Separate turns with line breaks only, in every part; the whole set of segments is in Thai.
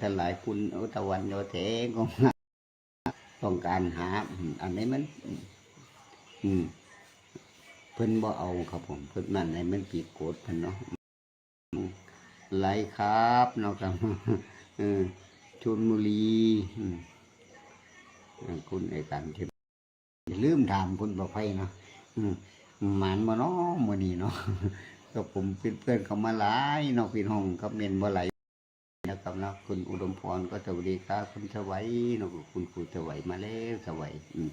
ท่านหลายคุณอุตวันโยเถก็ต้องการหา อันนี้มัน อืม เพิ่นบ่เอาครับผม เพิ่นนั่นไหนมันปีกโกดเพิ่นเนาะไรครับเนาะครับเออชนบุรีคุณไอ้กันที่อย่าลืมถามคุณประไพเนาะหมันมาเนาะมือนี้เนาะก็ผมเป็นเพื่อนเขามาหลายเนาะพี่น้องครับเมนบ่ไหล นะครับนะคุณอุดมพรก็สวัสดีครับคุณสวัยเนะคุณครูสวัยมาแล้วสวัยอืม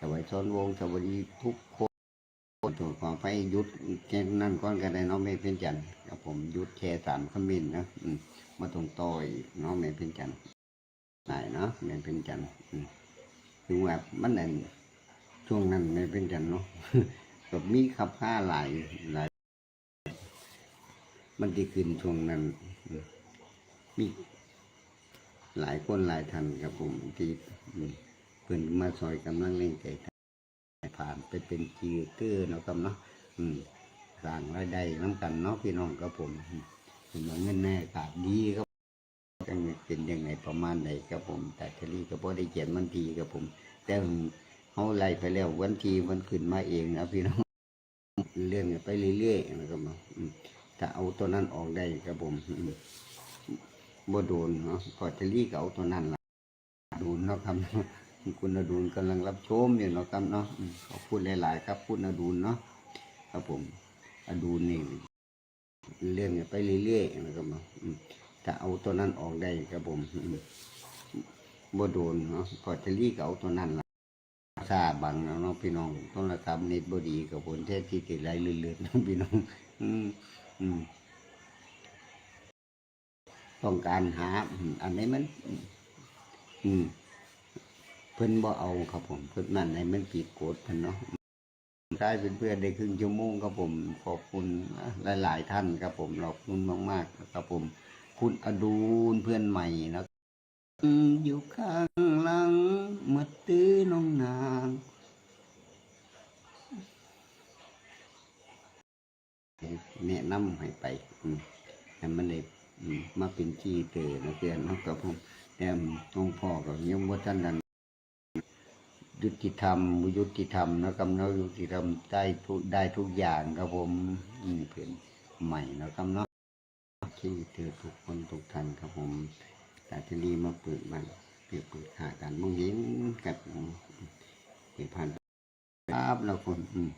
สวัยซ้อนวงสวัสดีทุกคนถูกขอไปยุดแค่นั่นก้อนกันได้เนาะไม่เป็นจันทร์ครับผมยุดแค่สามคอมเมนนะอืมมาตรงต่อยเนาะไม่เป็นจันทร์ได้เนาะไม่เป็นจันทร์อืมถึงแบบมันนั่นช่วงนั้นไม่เป็นจันทร์เนาะก็มีขับค่าหลายหลายมันที่ขึ้นช่วงนั้นอื มีหลายคนหลายท่านครับผมที่เพิ่นมาซอยกำลังเล่นใจผ่านไปเป็นจีเตอร์เนาะครับเนาะอืมสร้างรายได้น้ำกันเนาะพี่น้องครับผมอืมเห็นเงินแน่ขาดดีครับจังเป็นยังไงประมาณไหนครับผม แต่ทลีก็พอได้เขียนวันทีครับผม แต่เขาไล่ไปแล้ววันทีมันขึ้นมาเองนะพี่น้องเรื่องไปเรื่อยๆนะครับเนาะอืมถ้าเอาตัวนั้นออกได้ครับผมอืม บ่โดนเนาะก็จะรีกเอาตัวนั้นละดูนเนาะครับคุณอดูนกำลังรับชมอยู่เนาะครับเนาะอืมขอบคุณหลาย ๆ ครับคุณอดูนเนาะครับผมอดูนนี่เรื่องไปเรื่อยๆนะครับเนาะถ้าเอาตัวนั้นออกได้ครับผมบ่โดนเนาะก็จะรีกเอาตัวนั้นละซาบังเนาะพี่น้องโทรศัพท์เน็ตบดีกับผลแท้ที่ติดไหลเลื่อนๆเนาะพี่น้อง อืมอืม ต้องการหาอันนี้มัน อืม เพิ่นบ่เอาครับผม เพิ่นนั่นไหนมันปีกโกดเพิ่นเนาะกลายเป็นเพื่อนได้ครึ่งชั่วโมงครับผม ขอบคุณหลาย ๆ ท่านครับผมขอบคุณมากๆครับผม คุณอดูนเพื่อนใหม่นะอยู่ข้างหลังมาตื้อน้องนางแนะนำให้ไปอืมให้มันได้ มาเป็นจีเตอนะเพื่อนเนาะกับผมแต่หลวงพ่อก็ยังว่าท่านนั้นยุติธรรมยุติธรรมนะครับเนาะยุติธรรมได้ทุกได้ทุกอย่างครับผมอืมเพื่อนใหม่นะครับเนาะที่เธอทุกคนทุกท่านครับผมแต่ทีนี้มาเปิดมันเปิดเปิดหากันมองเห็นกับเปิดผ่านครับเราคนอืม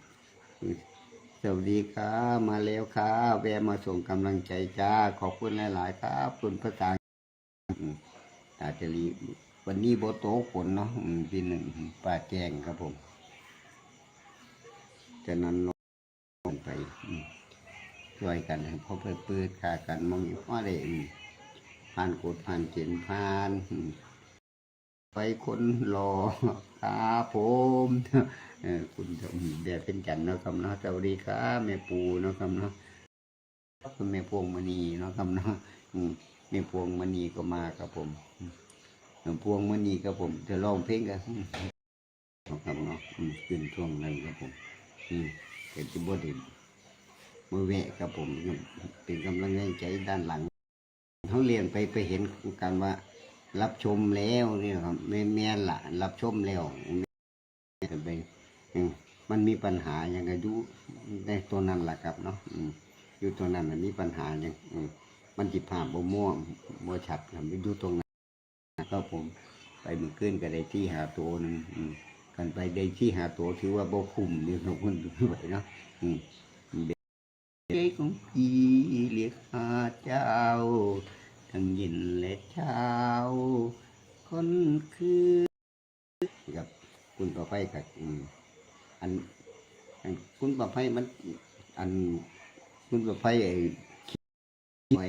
สวัสดีครับมาแล้วครับแวะมาส่งกำลังใจจ้า ขอบคุณหลาย ๆ ครับคุณภาษาอืมอาจจะรีวันนี้โบโตกฝนเนาะพี่หนึ่งป่าแจงครับผม จะนั้นลงไปช่วยกันเพราะเพื่อปิดขากันมองอยู่ว่าได้อืมผ่านกดผ่านเขียนผ่าน ไปคนรอครับผมเออคุณเดียเป็นจันทร์เนาะครับเนาะสวัสดีครับแม่ปูเนาะครับเนาะคุณแม่พวงมณีเนาะครับเนาะแม่พวงมณีก็มาครับผมแม่พวงมณีครับผมจะร้องเพลงกันเนาะครับเนาะขึ้นช่วงนั้นครับผมเป็นที่บดินมือแวะครับผมเป็นกำลังใจด้านหลังเขาเรียนไปไปเห็นกันว่า รับชมแล้วนี่ครับแม่แม่ละรับชมแล้วไปมันมีปัญหาอย่างอายุในตัวนั้นแหละครับเนาะอยู่ตัวนั้นมันมีปัญหาอย่างมันจิภาพบ่ม่วงบ่ชัดครับอยู่ตรงนั้นก็ผมไปมือขึ้นก็ได้ที่หาตัวหนึงกันไปได้ที่หาตัวถือว่าบ่คุ้มนี่ทุกคนไหวเนาะเด็กของพี่เรียกหาเจ้า ทั้งเยินและเช้า คนคือกับคุณต่อไปกับอันอันคุณประไพมัน อันคุณประไพไอ้ไว้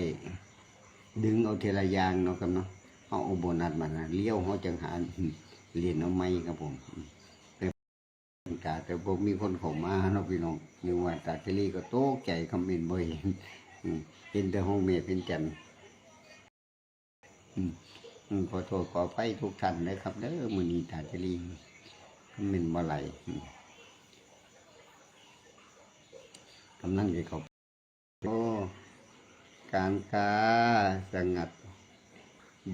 ดึงเอาเทละยางเนาะครับเนาะเอาเอาโบนัสมานะเลี้ยวเขาจังหาเรียนเอาไม้ครับผมแต่กาแต่บ่มีคนเข้ามาเนาะพี่น้องยังว่าตาเทลีก็โต๊ะใจคำเมนบ่เห็นอืมเห็นแต่ห้องเมียเป็นแจันทร์อืมอืม ขอโทษขอไฟทุกท่านนะครับเด้อมือนีตาเทลีคำเมนบ่ไหลกำลังจะเขาโอ้การค้าสงัด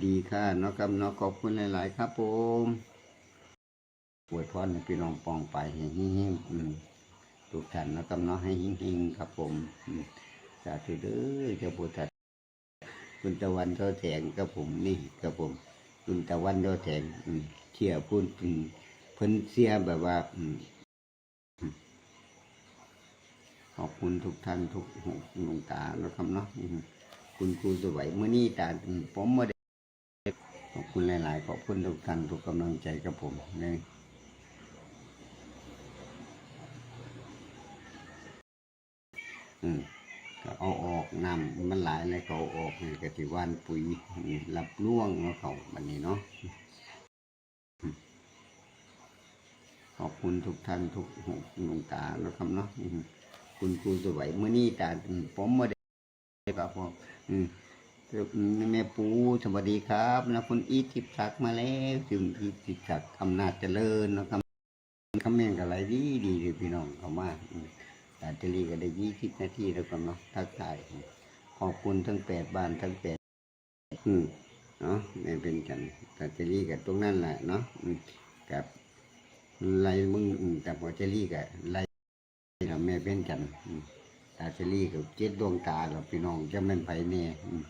ดีค่ะนาะครับนาะขอบคุณหลาย ๆ ครับผมอวยพรให้พี่น้องปองไปให้หิ่งๆทุกท่านนาะครับนาะให้หิ่งๆครับผมสาธุเด้อเจ้าพุทธ คุณตะวันเท่าแสงกับผมนี่กับผม คุณตะวันเท่าแสงเชี่ยพูดเพิ่นเสียแบบว่าขอบคุณทุกท่านทุกหลวงตาแล้วครับเนาะคุณครูสวัยเมื่อนี้ตาอืมผมมาได้ขอบคุณหลายๆขอบคุณทุกท่านทุกกำลังใจกับผมเลยอืม ก็เอาออกน้ำมันหลายเลยเอาออกเลยกติวานปุ๋ยรับล่วงเขาบันนี้เนาะขอบคุณทุกท่านทุกหลวงตาแล้วครับเนาะคุณครูสวัยเมื่อนี้ตาผมมาได้ครับผมอืมแม่ปูสวัสดีครับนะคุณอีทิพศักมาแล้วถึงอีทิพศักอำนาจเจริญนะครับคำเมนกับอะไรดีดีเลยพี่น้องเขามา อืมตาเจรีก็ได้ยี่สิบนาทีแล้วกันเนาะทักทายขอบคุณทั้งแปดบ้านทั้งแปดอืมเนาะไม่เป็นกันตาเจรีกับตรงนั้นแหละเนาะอืมกับไรมึงกับหัวเจรีกับไรเราแม่เป็นกันอืมตาเชลี่กับเจ็ดดวงตาเราพี่น้องจะแม่นไผแน่อืม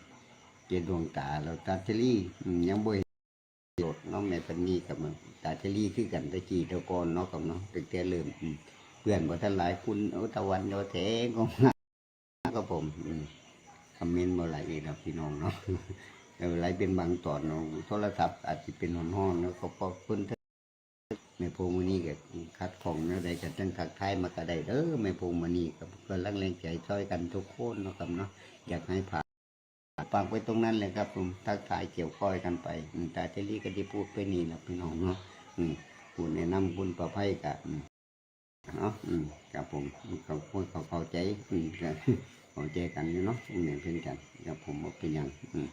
เจ็ดดวงตาเราตาเชลี่อืมยังบ่ห็นโดดน้องแม่เป็นนี่กับมันตาเชลี่คือกันตะกี้ตะกอนเนาะกับเนาะตั้งแต่เริ่มอืม พื่อนบ่ทันหลายคุณโอตะวันโอแทก็มาก็ผมคอมเมนต์บ่หลายอีกนะพี่น้องเนาะแต่หลายเป็นบางตอนเนาะโทรศัพท์อาจจะเป็นห้อนๆแล้วก็ขอบคุณแม่พงมณีก็คัดของแนวใดกันตั้งทักทายมากระได้เด้อแม่พงมณีกับก็ลังแรงใจช่วยกันทุกคนเนาะครับเนาะอยากให้ผ่านฝากไว้ตรงนั้นเลยครับผมทักทายเกี่ยวก้อยกันไปอืมตาเจลี่ก็ได้พูดไปนี่แหละพี่น้องเนาะอืมพูดแนะนำคุณประไพกับ เนาะอืมกับผมเขาพูดเขาเข้าใจอืมก็เข้าใจกันอยู่เนาะอืมเนี่ยเพื่อนกันกับผมบ่เป็นหยังอืม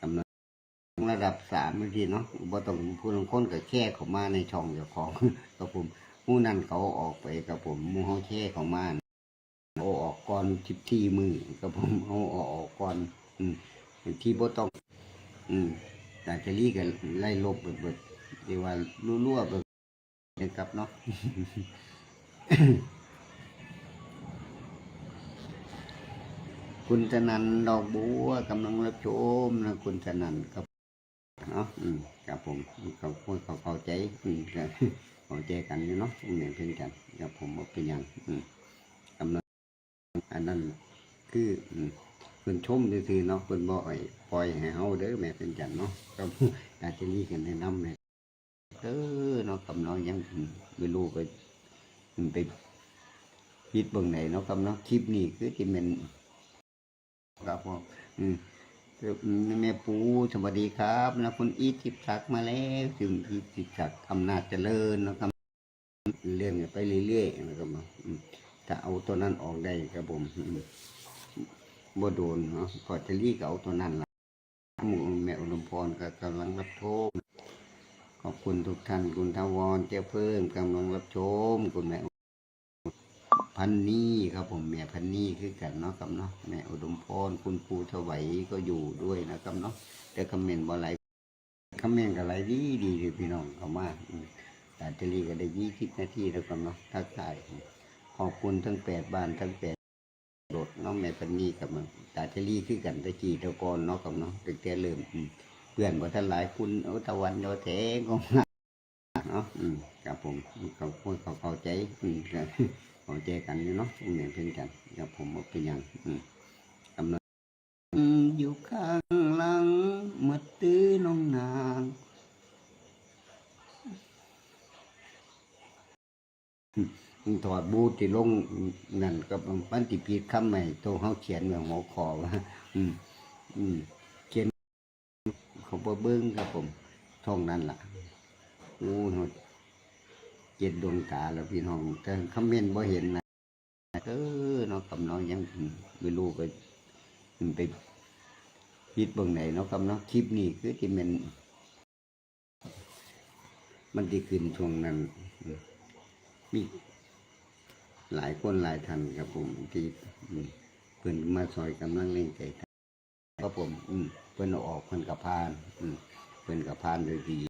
กำลังระดับสามบางทีเนาะบ่ต้องผู้ลงคนก็แค่เขามาในช่องเจ้าของกับผมมู่นั่นเขาออกไปกับผมมู่เฮาแค่เขามาเอาออกก่อนทิบที่มือกับผมเอาออกก่อนอืมที่บ่ต้อง อืมแต่จะรีกันไล่ลบเบิดเบิดเรียกว่ารั่วๆเบิดนะครับเนาะ คุณสนันดอกบัวกำลังรับชมนะคุณสนันครับเนาะอืมกับผมเขาเขาเข้าใจอืมเข้าใจกันอยู่เนาะอืมเนี่ยเป็นกันกับผมบ่เป็นหยังอืมกำลังอันนั้นคืออืมเพิ่นชมซื่อๆเนาะเพิ่นบ่ไอ้ปล่อยให้เฮาเด้อแม่เป็นกันเนาะกับอาจจะรีกันแนะนำแม่เด้อเนาะกับน้องยังไม่รู้ไป อืมไปคิดเบิ่งไหนเนาะกับเนาะคลิปนี้คือที่มันครับผมอืมแม่ปูสวัสดีครับนะคุณอีทิพย์ศักมาแล้วถึงอีทิพศักอำนาจเจริญนะครับเลื่อนกันไปเรื่อยๆนะครับอืมถ้าเอาตัวนั้นออกได้ครับผมบ่โดนเนาะพอจะรีกเอาตัวนั้นละหมูแม่อุดมพรก็กำลังรับชม ขอบคุณทุกท่านคุณทวรเจ้าเพิ่มกำลังรับชมคุณแม่พันนี่ครับผมแม่พันนี่คือกันเนาะครับเนาะแม่อุดมพรคุณครูถวายก็อยู่ด้วยนะครับเนาะแต่คอมเมนต์บ่ไหลคอมเมนต์ก็ไหลดีดีเลยพี่น้องเขามาอืมแต่เจรีก็ได้ยี่สิบนาทีแล้วครับเนาะทักทายขอบคุณทั้งแปดบ้านทั้งแปดโดดเน้องแม่พันนี่กับมันตาเจรีคือกันตะกี้ตะกอนเนาะครับเนาะตั้งแต่เริ่มอืม เพื่อนบ่ทันหลายคุณโอตะวันโอแทก็มาเนาะกับผมเขาพูดเขาเข้าใจอืมก็เข้าใจกันอยู่เนาะเหมือนเพื่อนกันกับผมบ่เป็นยังอืมกำลังอืมอยู่ข้างหลังมาตื้อน้องนางถอดบูทที่ลงนั่นกับมันติปีดคำใหม่ตัวเขาเขียนไว้หัวคอว่า อืม อืม เขาบ่เบิ้งครับผมท่องนั้นล่ะโอ้โหเจ็ดดวงตาแล้วพี่น้องแต่คอมเมนต์บ่เห็นนะเออเนาะกับน้องยังไม่รู้ไปไปคิดเบางไหนเนาะกับเนาะคลิปนี้คือที่มันมันที่ขึ้นช่วงนั้นมีหลายคนหลายท่านครับผมที่เพิ่นมาซอยกำลังเล่นใจ ครับผม อืมเพิ่นเอาออกเพิ่นกับพาน อืมเพิ่นกับพานโดยดี